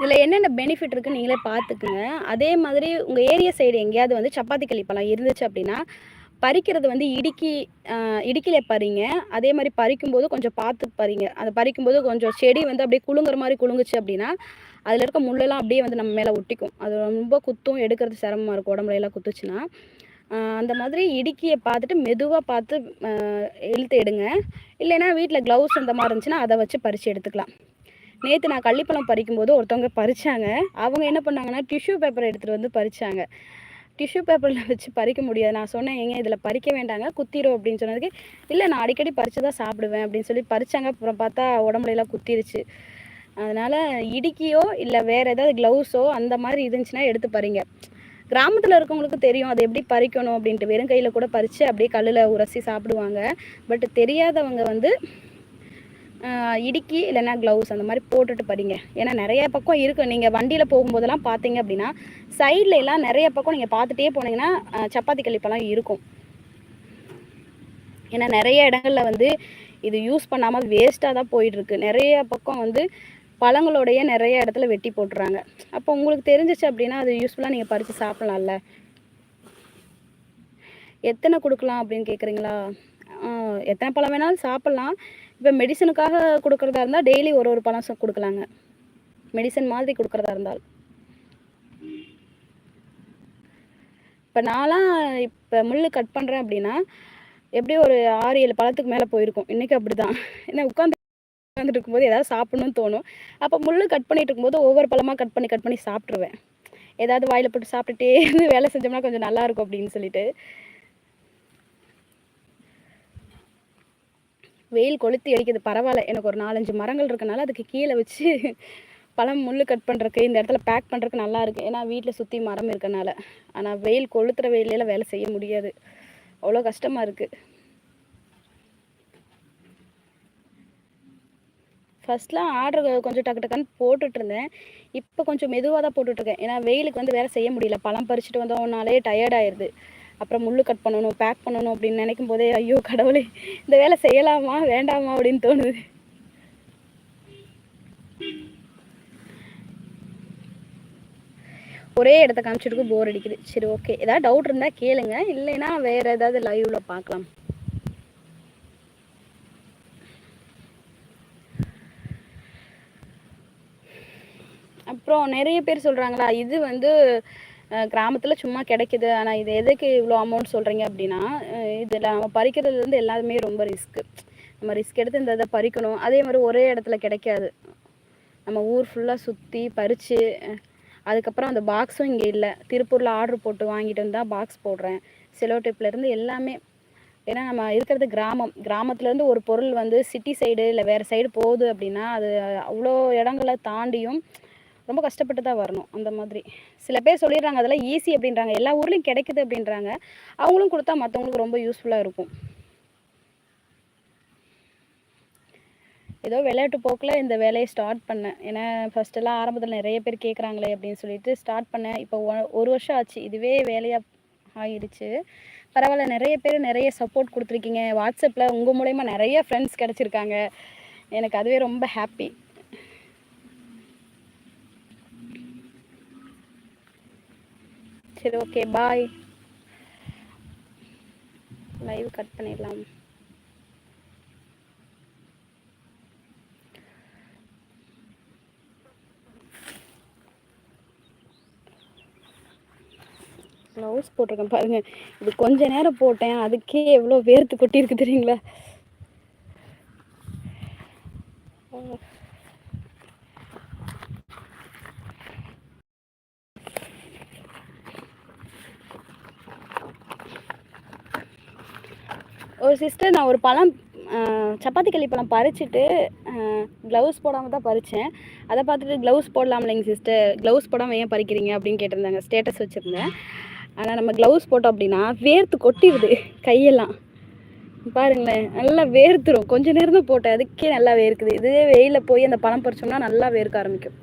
இதில் என்னென்ன பெனிஃபிட் இருக்குன்னு நீங்களே பார்த்துக்குங்க அதே மாதிரி உங்கள் ஏரியா சைடு எங்கேயாவது வந்து சப்பாத்தி கழிப்பெல்லாம் இருந்துச்சு அப்படின்னா பறிக்கிறது வந்து இடுக்கி இடுக்கில பறிங்க. அதே மாதிரி பறிக்கும்போது கொஞ்சம் பார்த்து பறிங்க. அதை பறிக்கும்போது கொஞ்சம் செடி வந்து அப்படியே குழுங்குற மாதிரி குலுங்குச்சு அப்படின்னா அதில் இருக்க முள்ளெல்லாம் அப்படியே வந்து நம்ம மேலே ஒட்டிக்கும். அது ரொம்ப குத்தும் எடுக்கிறது சிரமமாக இருக்கும். உடம்புல எல்லாம் குத்துச்சுன்னா. அந்த மாதிரி இடுக்கியை பார்த்துட்டு மெதுவாக பார்த்து இழுத்து எடுங்க. இல்லைன்னா வீட்டில் க்ளவுஸ் அந்த மாதிரி இருந்துச்சுன்னா அதை வச்சு பறித்து எடுத்துக்கலாம். நேற்று நான் கள்ளிப்பழம் பறிக்கும்போது ஒருத்தவங்க பறித்தாங்க அவங்க என்ன பண்ணாங்கன்னா டிஷ்யூ பேப்பர் எடுத்துகிட்டு வந்து பறித்தாங்க டிஷ்யூ பேப்பரில் வச்சு பறிக்க முடியாது. நான் சொன்னேன் ஏங்க இதில் பறிக்க வேண்டாங்க குத்திரும் அப்படின்னு சொன்னதுக்கு இல்லை நான் அடிக்கடி பறித்து தான் சாப்பிடுவேன் அப்படின்னு சொல்லி பறித்தாங்க அப்புறம் பார்த்தா உடம்புல குத்திருச்சு. அதனால் இடுக்கியோ இல்லை வேறு ஏதாவது க்ளவுஸோ அந்த மாதிரி இருந்துச்சுன்னா எடுத்து பறிங்க. கிராமத்தில் இருக்கவங்களுக்கு தெரியும் அதை எப்படி பறிக்கணும்? அப்படின்ட்டு. வெறும் கையில் கூட பறித்து அப்படியே கல்லில் உரசி சாப்பிடுவாங்க. பட் தெரியாதவங்க வந்து இடுக்கி இல்லைன்னா க்ளவுஸ் அந்த மாதிரி போட்டுட்டு பறிங்க ஏன்னா நிறைய பக்கம் இருக்கும் நீங்கள் வண்டியில் போகும்போதெல்லாம் பார்த்தீங்க அப்படின்னா சைடில் எல்லாம் நிறைய பக்கம் நீங்கள் பார்த்துட்டே போனீங்கன்னா சப்பாத்தி கழிப்பெல்லாம் இருக்கும். ஏன்னா நிறைய இடங்கள்ல வந்து இது யூஸ் பண்ணாமல் வேஸ்ட்டாக தான் போயிட்டுருக்கு. நிறைய பக்கம் வந்து பழங்களோடைய நிறைய இடத்துல வெட்டி போட்டுறாங்க. அப்போ உங்களுக்கு தெரிஞ்சிச்சு அப்படின்னா அது யூஸ்ஃபுல்லாக நீங்கள் பறித்து சாப்பிட்லாம்ல. எத்தனை கொடுக்கலாம் அப்படின்னு கேட்குறீங்களா எத்தனை பழம் வேணாலும் சாப்பிட்லாம். இப்போ மெடிசனுக்காக கொடுக்குறதா இருந்தால் டெய்லி ஒரு ஒரு பழம் கொடுக்கலாங்க. மெடிசன் மாதிரி கொடுக்குறதா இருந்தால். இப்போ நான்லாம் இப்போ முள் கட் பண்ணுறேன் அப்படின்னா எப்படியும் ஒரு ஆறு ஏழு பழத்துக்கு மேலே போயிருக்கும். இன்றைக்கி அப்படி தான் ஏன்னா உட்காந்து உட்காந்துட்டு இருக்கும்போது ஏதாவது சாப்பிடணும்னு தோணும். அப்போ முள் கட் பண்ணிட்டு இருக்கும்போது ஒவ்வொரு பழமாக கட் பண்ணி கட் பண்ணி சாப்பிட்ருவேன் ஏதாவது வாயில் போட்டு சாப்பிட்டுட்டே இருந்து வேலை செஞ்சோம்னா கொஞ்சம் நல்லாயிருக்கும் அப்படின்னு சொல்லிட்டு. வெயில் கொளுத்தி அடிக்குது. பரவாயில்ல எனக்கு ஒரு நாலஞ்சு மரங்கள் இருக்கனால அதுக்கு கீழே வச்சு பழம் முள் கட் பண்ணுறக்கு இந்த இடத்துல பேக் பண்ணுறக்கு நல்லா இருக்குது ஏன்னா வீட்டில் சுற்றி மரம் இருக்கனால. ஆனால் வெயில் கொளுத்துற வெயில வேலை செய்ய முடியாது. அவ்வளோ கஷ்டமாக இருக்குது ஃபர்ஸ்ட்லாம் ஆர்டர் கொஞ்சம் டக்கு டக்குன்னு போட்டுட்டு இருந்தேன். இப்போ கொஞ்சம் மெதுவாக தான் போட்டுட்ருக்கேன் ஏன்னா வெயிலுக்கு வந்து வேலை செய்ய முடியல. பழம் பறிச்சுட்டு வந்தோம்னாலே டயர்ட் அப்புறம் முள்ளு கட் பண்ணணும் பேக் பண்ணணும் அப்படின்னு நினைக்கும் போதே ஐயோ கடவுளே இந்த வேலை செய்யலாமா வேண்டாமா அப்படின்னு தோணுது. ஒரே இடத்த காமிச்சிட்டு போர் அடிக்குது. சரி ஓகே ஏதாவது டவுட் இருந்தால் கேளுங்க. இல்லைன்னா வேறு ஏதாவது லைவ்ல பார்க்கலாம். அப்புறம் நிறைய பேர் சொல்கிறாங்களா இது வந்து கிராமத்தில் சும்மா கிடைக்குது. ஆனால் இது எதுக்கு இவ்வளோ அமௌண்ட் சொல்கிறீங்க அப்படின்னா இதில் நம்ம பறிக்கிறதுலேருந்து எல்லாருமே ரொம்ப ரிஸ்க்கு நம்ம ரிஸ்க் எடுத்து இந்த இதை பறிக்கணும். அதே மாதிரி ஒரே இடத்துல கிடைக்காது. நம்ம ஊர் ஃபுல்லாக சுற்றி பறித்து அதுக்கப்புறம் அந்த பாக்ஸும் இங்கே இல்லை. திருப்பூரில் ஆர்டர் போட்டு வாங்கிட்டு வந்தால் பாக்ஸ் போடுறேன். செலோ இருந்து எல்லாமே ஏன்னா நம்ம இருக்கிறது கிராமம். கிராமத்துலேருந்து ஒரு பொருள் வந்து சிட்டி சைடு இல்லை வேறு சைடு போகுது அப்படின்னா அது அவ்வளோ இடங்களை தாண்டியும் ரொம்ப கஷ்டப்பட்டு தான் வரணும் அந்த மாதிரி. சில பேர் சொல்லிடுறாங்க அதெல்லாம் ஈஸி அப்படின்றாங்க. எல்லா ஊர்லேயும் கிடைக்குது அப்படின்றாங்க. அவங்களும் கொடுத்தா மற்றவங்களுக்கு ரொம்ப யூஸ்ஃபுல்லாக இருக்கும். ஏதோ விளையாட்டு போக்கில் இந்த வேலையை ஸ்டார்ட் பண்ணேன். ஏன்னா ஃபஸ்ட்டெல்லாம் ஆரம்பத்தில் நிறைய பேர் கேட்குறாங்களே அப்படின்னு சொல்லிட்டு ஸ்டார்ட் பண்ணேன். இப்போ ஒரு வருஷம் ஆச்சு. இதுவே வேலையாக ஆயிடுச்சு. பரவாயில்ல நிறைய பேர் நிறைய சப்போர்ட் கொடுத்துருக்கீங்க. வாட்ஸ்அப்பில் உங்கள் மூலயமா நிறைய ஃப்ரெண்ட்ஸ் கிடச்சிருக்காங்க. எனக்கு அதுவே ரொம்ப ஹாப்பி சரி ஓகே பாய் லைவ் கட் பண்ணிடலாம். ப்ளவுஸ் போட்டிருக்கேன் பாருங்க. இது கொஞ்ச நேரம் போட்டேன் அதுக்கே எவ்வளோ வேர்த்து கொட்டியிருக்கு தெரியுங்களா? ஒரு சிஸ்டர் நான் ஒரு பழம் சப்பாத்தி களி பழம் பறிச்சுட்டு க்ளவுஸ் போடாமல் தான் பறித்தேன் அதை பார்த்துட்டு க்ளவுஸ் போடலாம் இல்லைங்க சிஸ்டர் க்ளவுஸ் போடாமல் ஏன் பறிக்கிறீங்க அப்படின்னு கேட்டிருந்தாங்க. ஸ்டேட்டஸ் வச்சுருந்தேன். ஆனால் நம்ம க்ளவுஸ் போட்டோம் அப்படின்னா வேர்த்து கொட்டிடுது கையெல்லாம். பாருங்களேன் நல்லா வேர்த்துரும். கொஞ்சம் நேரம் தான் போட்டேன். அதுக்கே நல்லா வேர்க்குது. இதுவே வெயிலில் போய் அந்த பழம் பறிச்சோம்னா நல்லா வேர்க்க ஆரம்பிக்கும்.